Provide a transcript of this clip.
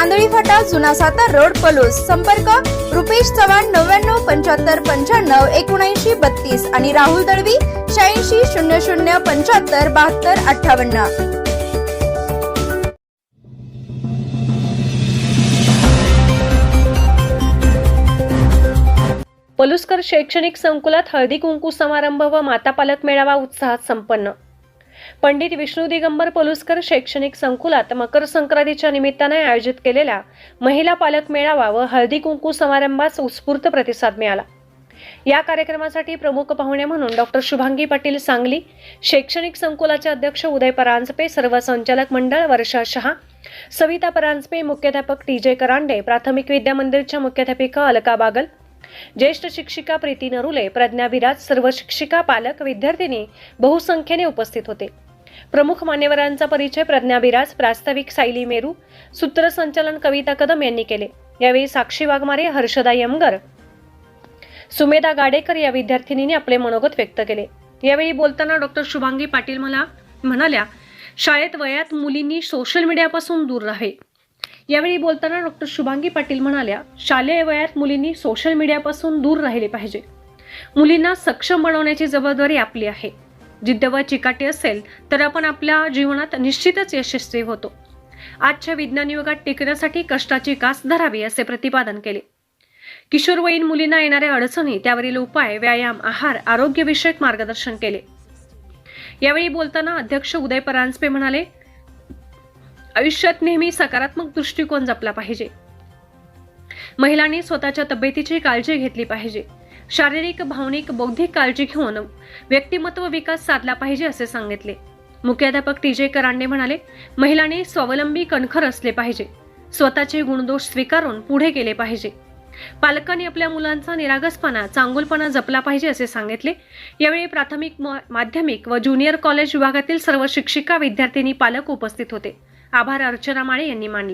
Andhali फाटा जुना Satara road Palus. संपर्क रुपेश चव्हाण नव्याण्णव पंच्याहत्तर पंच्याण्णव एकोणऐंशी बत्तीस आणि राहुल दळवी शहाऐंशी शून्य शून्य पंच्याहत्तर बहात्तर अठ्ठावन्न. पलुसकर शैक्षणिक संकुलात हळदी कुंकू समारंभ व माता पालक मेळावा उत्साहात संपन्न. पंडित विष्णू दिगंबर पलुसकर शैक्षणिक संकुलात मकर संक्रांतीच्या निमित्ताने आयोजित केलेल्या महिला पालक मेळावा व हळदी कुंकू समारंभास उत्स्फूर्त प्रतिसाद मिळाला. या कार्यक्रमासाठी प्रमुख पाहुणे म्हणून डॉक्टर शुभांगी पाटील सांगली शैक्षणिक संकुलाचे अध्यक्ष उदय परांजपे सर्व संचालक मंडळ वर्षा शहा सविता परांजपे मुख्याध्यापक टी जे करांडे प्राथमिक विद्या मंदिरच्या मुख्याध्यापिका अलका बागल ज्येष्ठ शिक्षिका प्रीती नरुले प्रज्ञा विराज सर्व शिक्षिका पालक विद्यार्थिनी बहुसंख्येने उपस्थित होते. प्रमुख मान्यवरांचा परिचय प्रज्ञा विराज प्रास्ताविक सायली मेरू सूत्रसंचालन कविता कदम यांनी केले. यावेळी साक्षी वाघमारे हर्षदा यमगर सुमेधा गाडेकर या विद्यार्थिनींनी आपले मनोगत व्यक्त केले. यावेळी बोलताना डॉक्टर शुभांगी पाटील मला म्हणाल्या शाळेत वयात मुलींनी सोशल मीडियापासून दूर राहावे. यावेळी बोलताना डॉक्टर शुभांगी पाटील म्हणाल्या शालेय वयात मुलींनी सोशल मीडियापासून दूर राहिले पाहिजे. मुलींना सक्षम बनवण्याची जबाबदारी आपली आहे. जिद्द व चिकाटी असेल तर आपण आपल्या जीवनात निश्चितच यशस्वी होतो. आजच्या विज्ञान युगात टिकण्यासाठी कष्टाची कास धरावी असे प्रतिपादन केले. किशोरवयीन मुलींना येणाऱ्या अडचणी त्यावरील उपाय व्यायाम आहार आरोग्यविषयक मार्गदर्शन केले. यावेळी बोलताना अध्यक्ष उदय परांजपे म्हणाले आयुष्यात नेहमी सकारात्मक दृष्टिकोन जपला पाहिजे. महिलांनी स्वतःच्या तब्येतीची काळजी घेतली पाहिजे. शारीरिक भावनिक बौद्धिक काळजी घेऊन व्यक्तिमत्व विकास साधला पाहिजे असे सांगितले. मुख्याध्यापक टी. जे. करांडे म्हणाले महिलांनी स्वावलंबी कणखर असले पाहिजे. स्वतःचे गुणदोष स्वीकारून पुढे गेले पाहिजे. पालकांनी आपल्या मुलांचा निरागसपणा चांगुलपणा जपला पाहिजे असे सांगितले. यावेळी प्राथमिक म- माध्यमिक व ज्युनियर कॉलेज विभागातील सर्व शिक्षिका विद्यार्थिनी पालक उपस्थित होते. आभार अर्चना माळे यांनी मानले.